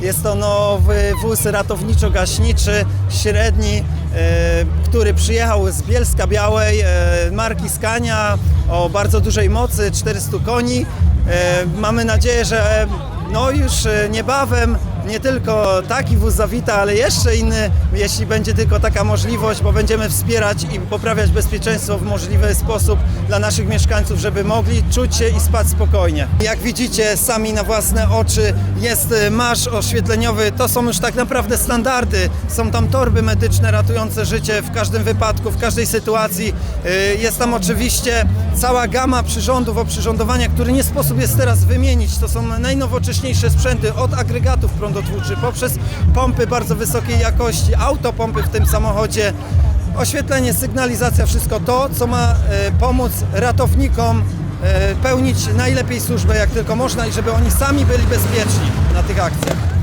Jest to nowy wóz ratowniczo-gaśniczy, średni, e, który przyjechał z Bielska Białej, e, marki Scania o bardzo dużej mocy, 400 koni. E, Mamy nadzieję, że no już e, niebawem nie tylko taki wóz zawita, ale jeszcze inny, jeśli będzie tylko taka możliwość, bo będziemy wspierać i poprawiać bezpieczeństwo w możliwy sposób dla naszych mieszkańców, żeby mogli czuć się i spać spokojnie. Jak widzicie sami na własne oczy jest e, marsz oświetleniowy, to są już tak naprawdę standardy. Są tam torby medyczne ratujące życie w każdym wypadku, w każdej sytuacji. E, Jest tam oczywiście cała gama przyrządów, oprzyrządowania, który nie sposób jest teraz wymienić. To są najnowocześniejsze sprzęty od agregatów prądotwórczych poprzez pompy bardzo wysokiej jakości, autopompy w tym samochodzie, oświetlenie, sygnalizacja, wszystko to, co ma e, pomóc ratownikom e, pełnić najlepiej służbę jak tylko można i żeby oni sami byli bezpieczni na tych akcjach.